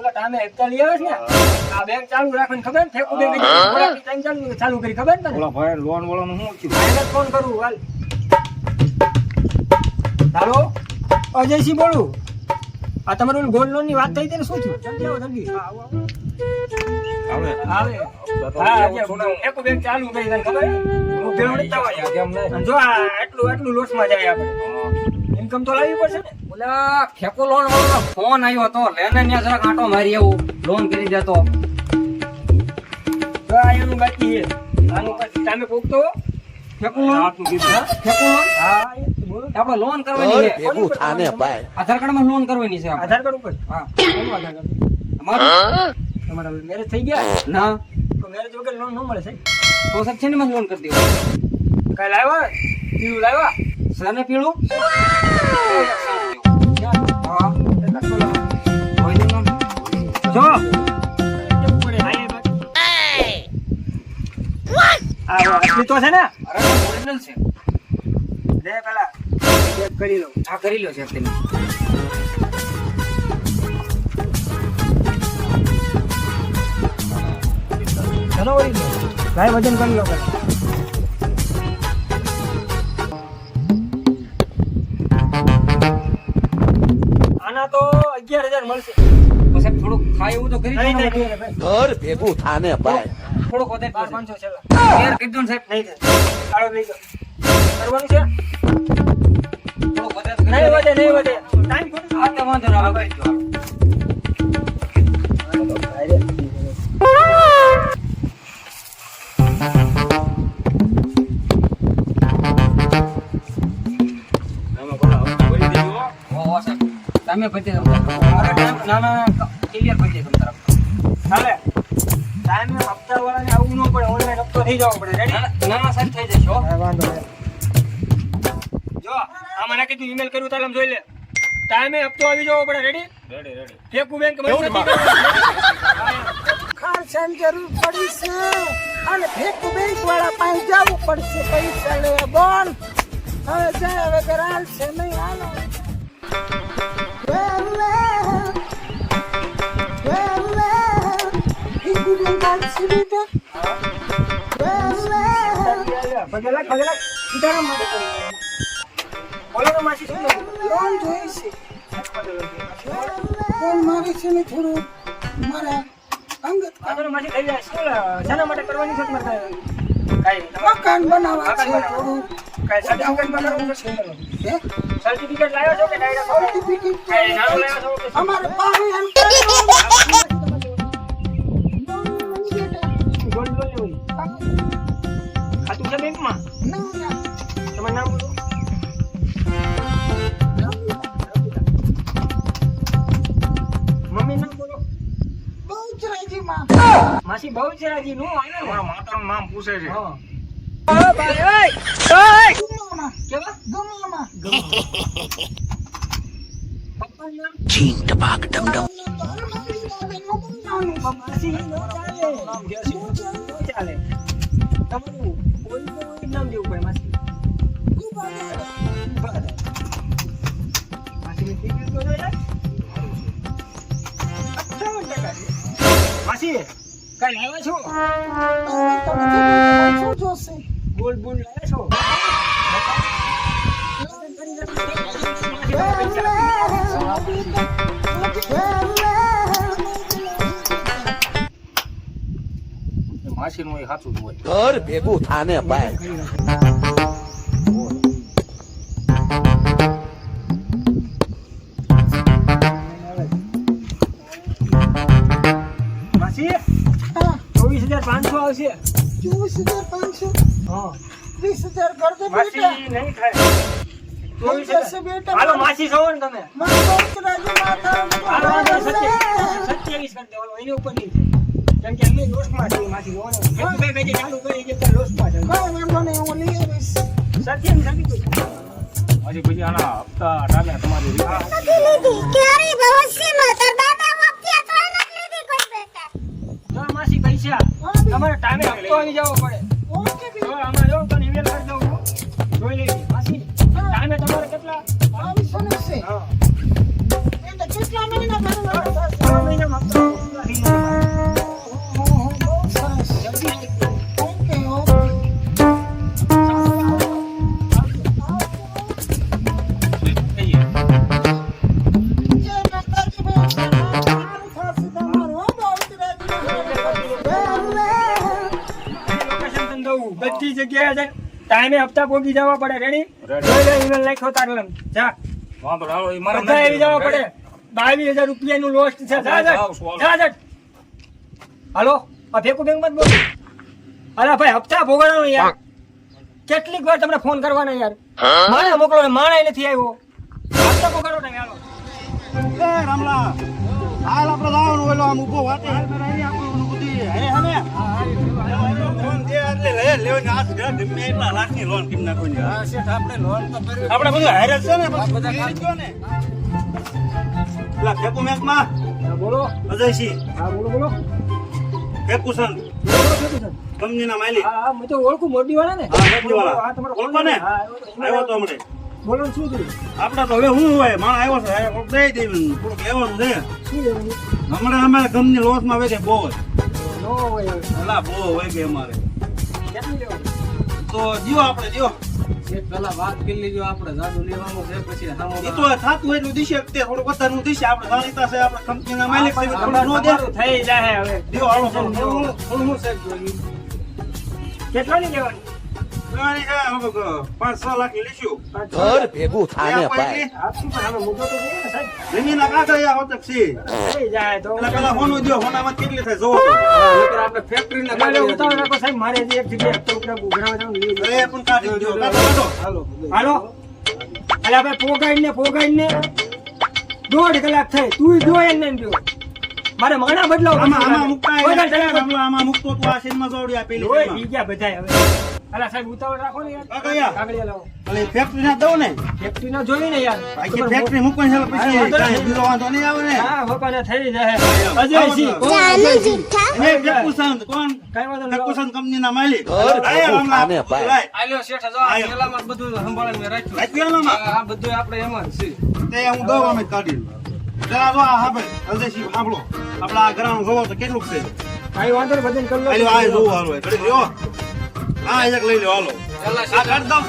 બોલા ટામે હપ્તા લઈ આવે ને? આ બેંક ચાલુ રાખવાની ખબર ને? ઠેકુ બેંક ચાલુ ચાલુ કરી ખબર ને ઓલા ભાઈ લોન વાળાનું શું થયું ભાઈને ફોન કરું હાલ. હાલો? અજયસિંહ બોલું? આ તમારું ગોલ્ડ લોનની વાત થઈ હતી ને? શું થયું? જલ્દી આવો જલ્દી. હા, આવો, આવો. આવે. આવે. હા આજે બેંક ચાલુ કરી ખબર હું ભેળો નથી થવા યાર. કેમ નહીં? અને જો આ એટલું એટલું લોસમાં જાય આપણે. ઇન્કમ તો લાવવી પડશે ને? ઓલા ફેકો લોન વાળો ફોન આવ્યો હતો. લેને ત્યાં જરાક આંટો મારી આવું. લોન કરી દેતો જો આ બાકી આનું પછી તમે પૂછતો લોન. આપનું લોન. હા બોલો. આપણે લોન કરવાની છે. ભેગું થાને ભાઈ. આધાર કાર્ડમાં લોન કરવાની છે આધાર કાર્ડ ઉપર? હા. આધાર કાર્ડ? અમારું તમારા મેરેજ થઈ ગયા? ના. તો મેરેજ વગર લોન ન મળે સાહેબ. તો સાહેબ છે ને મને લોન કરી દેવો કાલ આવ્યા પીળું લાવ્યા? સામે પીળું? જો? હા. આ તો છે ને? ઓરિજિનલ છે લે પેલા. ચેક કરી લો. આ કરી લો છે તમે ચલો ભાઈ વજન કરી લો પેલા આના તો અગિયાર હજાર મળશે. થાય એવું તો કરી. ઘર ભેગું થાને ભાઈ. થોડોક વધારે બાર પાંચસો છેલ્લા ઘેર કીધું સાહેબ. નહીં થાય આળો લઈ કરવાનું છે? નહીં વધે નહીં વધે. ટાઈમ ખોટો હા તો વાંધો ના આવે. તમે પછી ના ના. ટાઈમે હપ્તા વાળાને આવવું ન પડે ઓનલાઈન હપ્તો થઈ જવો પડે. રેડી ના ના, સાહેબ થઈ જશે વાંધો નહીં. જો આ મને કીધું ઈમેલ કર્યું તારે આમ જોઈ લે. ટાઈમે હપ્તો આવી જવો પડે રેડી રેડી રેડી ઠેકુ બેંક જરૂર પડી છે. અને ફેક બેંક વાળા પાસે જવું પડશે પૈસા લેવા બોન હવે જાય હવે કરાલ છે નહીં હાલો. ફીકુ બેંક આવશે બેટા. વેલે, પગે લાગ, પગે લાગ. સીતારામ માટે કર્યું. બોલો તો માસી શું લેવું? લોન જોઈ છે લોન મારી છે ને થોડું મારા અંગત વાંધો નહીં, માસી થઈ જાય. શું લે- શેના માટે કરવાની છે તમારે કાંઈ? કાંઈ નહીં. મકાન બનાવવા છે મકાન થોડું કાંઈ સર્ટિફિકેટ બનાવવાનું છે? હે? સર્ટિફિકેટ લાવ્યો છો કે ડાયરેક્ટ સર્ટિફિકેટ કાંઈ નાનું લાવ્યો છો કે શું? અમારે પાસે એમ ગોલ્ડ લોન લેવું છે. ખાતું છે બેંકમાં તમારું નામ બોલો મમ્મી નામ બોલો બહુચરાજીમાં. માસી બહુ છે રાજી નું આવે ને તમારા માતાનું નામ પૂછે છે હા ગુમામાં. કેવા ગુમામાં. પપ્પાનું નામ ગુમાનું. માસી નું ચાલે નું ચાલે તમારું કોઈ કોઈ નામ દેવું પડે માસી માસી કઈ લાવ્યા છો શું જોશે? ગોલ્ડ બોલ લાવ્યા છો માસીનું એ સાચું જ હોય. ઘર ભેગું થાને ભાઈ માસી ચોવીસ હજાર પાંચસો આવશે. ચોવીસ હજાર પાંચસો? હા. વીસ હજાર કરજો માસી નહીં થાય. ચોવીસ હજાર. બેટા. હાલો માસી છો ને તમે. મારા માથા સત્યાવીસ. કરી દેવાનો એની ઉપર નહીં કેમ કે અમે છીએ બે ચાલુ કરી છે વાંધો નહીં હું લઈ આવીશ. પછી આના હપ્તા ટાલે તમારી ક્યારે લીધી. કોઈ બેટા. માસી પૈસા. તમારે ટાઈમે હપ્તો આવી જવો પડે. ઓકે જો આમાં જો તને email કરી દઉં જોઈ લેજે માસી ટાઈમે તમારે કેટલા? બાવીસો ને છે હા તો કેટલા મહિના? મહિનામાં હપ્તો. જગ્યાએ છે. ટાઈમે હપ્તા પોગી જવા પડે. રેડી જોઈ લે ઈમેલ લખો તારલમ જા. વાંધો ઈ મારા બધા આવી જવા પડે. બાવીસ હજાર રૂપિયાનું લોસ્ટ છે. જા જા. જા જા. હાલો? આ ફેકુ બેંક બોલ. અરે ભાઈ હપ્તા ભોગવવાનો યાર. કેટલીક વાર તમને ફોન કરવાનો યાર. માણે મોકલો ને માણે નથી આવ્યો. હપ્તા ભોગવવાનો ને એ રામલા હાલ આપણે લાવવાનું ઓલો આમ ઊભો વાતે. હાલ મેં રાઈ આપણું બુદ્ધિ. હે હે ને લોન દે એટલે લે લેવાની આ ઘર ગમે એટલા લોન કેમ ના કોઈ હા શેઠ આપણે લોન તો આપણે બધું હારે છે ને બધા કાઢી ને પેલા ફેકુ મેકમાં. હા, બોલો. અજયસિંહ. હા બોલો બોલો. સર કંપનીના માલિક. હા તો ઓળખું મોટી વાળા ને. હા, મોરબીવાળા. હા, તમારો ઓળખો ને? આવ્યો તો. હમણે. બોલો શું થયું? આપણે તો હવે હું હોય? માણ આવ્યો છે હવે કોક દઈ દેવું. થોડુંક લેવાનું છે. શું લેવાનું? હમણાં અમારે કંપની લોસમાં વેચે બહુ જ નો હોય. અલા બહુ હોય કે અમારે? તો જીવો આપણે જીવો શેઠ પેલા વાત કરી લીધો આપણે જાદુ લેવાનું છે પછી સામો એ તો થાતું એટલું દિશે તે થોડું વધારે દિશે આપણે જાણીતા છે આપણે કંપનીના માલિક છે થોડું નો દે થઈ જાય હવે. હાલો હું થોડું હું સાહેબ કેટલાની લેવાની? હવે લાખ ઘર ભેગું થાને તો ને સાહેબ. જમીનના કાગળિયા હોતક છે થઈ જાય તો. પેલા હોનું દ્યો હોનામાં કેટલી થાય જોવો. આપણે ફેક્ટરી ના મારે ઉતાવળ રાખો સાહેબ. મારે એક જગ્યાએ હપ્તો ઉઘરાવ- ઉઘરાવવા જવાનું છે. પણ કાઢી દ્યો. કાઢો કાઢો. હાલો. હાલો. અરે આપણે પોગાડીને પોગાડીને દોઢ કલાક થઈ. તું જો ને જો મારે માણા બદલાવ આમાં આમાં મુકતા. આમાં આમાં મુકતો તો આ સીનમાં જોડી આપેલી બધાય હવે. અલા સાહેબ ઉતાવળ રાખો ને યાર. કાગળિયા. કાગળિયા લાવો. એટલે ફેક્ટરી ના દઉં ને? ફેક્ટરી ના જોઈ ને યાર. બાકી ફેક્ટરી મૂકવાની છે પછી કાંઈ નહીં. વાંધો નહીં આવે ને. હા વપાને થઈ જાય અજયસિંહ આવો તો. કોણ? એ કઈ વાંધો નહીં ફેક્કુસન કંપનીના માલિક. આયા ભેગું હમણાં. થાને આલ્યો શેઠ જો આ બધું સંભાળીને રાખ્યું. રાખ્યું એનામાં? આ આ બધું આપણે એમાં જ છે. તે હું દઉં અમે કાઢી જરા જો આ હાંભળ, અજયસિંહ સાંભળો. આપણા આ ઘરાણું જોવો તો કેટલું છે? કઈ વાંધો નહીં બધાને કરી લો. આ જોવો હાલો. એ. ઘડીક આ એક લઈ લો હાલો. આ કાઢ લાવો,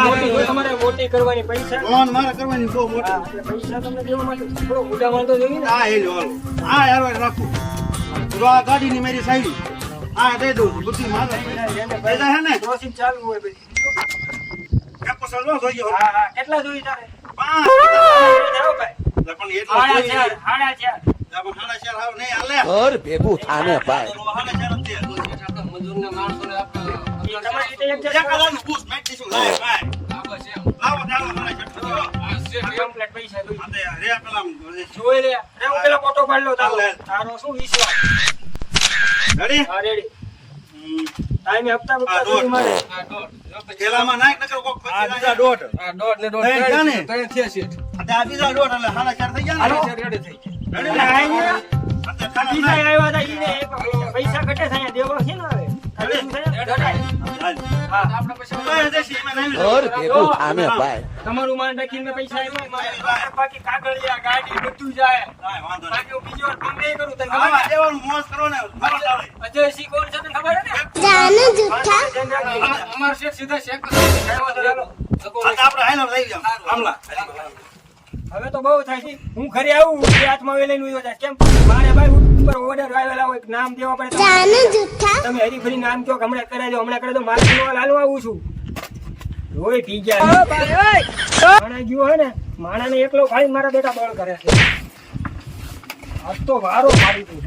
મોટી તમારે મોટી કરવાની પૈસા. મારે કરવાની બહુ મોટી. પૈસા તમને દેવા માટે થોડો મોટા માલ જોઈએ ને. આ એ હાલો. હા યાર રાખું. જો આ ગાડીની મારી સાઈડ. આ દઈ દઉં. બધી મારે દે હે ને? પ્રોસીડ ચાલુ હોય પછી ફેક્કુસન લો જોઈએ હા. હા કેટલા જોઈએ તારે? પાંચ. ભાઈ. પણ એટલો હાડા ચાર હાડા ભેગું થાને પાય મજૂરના માણસોને થયો. પૈસા થયા થયા ઘટે છે અહીંયા છે ને તમારું માન રાખીને પૈસા બાકી કાગળિયા ગાડી બધું જાય. બાકી બીજી વાર ફોન નહીં કરું તને ખબર દેવાનું મોજ કરો ને. કોણ છે તને ખબર ને? જાનું જુઠ્ઠા. અમાર- શેઠ સીધા તો આપણે હાલો લઈ. હવે તો બહુ થાય છે. હું ઘરે આવું હાથમાં હવે લઈને ઉયો જાય કેમ? મારે ભાઈ ઉપર ઓર્ડર આવેલા હોય નામ દેવા પડે તમે હરી ફરી નામ કયો કે હમણાં કરાવી દો હમણાં કરાવી દો મારે લાલુ આવું છું. રોય પી ગયા. માણા ગયો હે ને માણાને એકલો ખાઈ મારા બેટા બળ કરે છે. આજ તો વારો મારી દઉં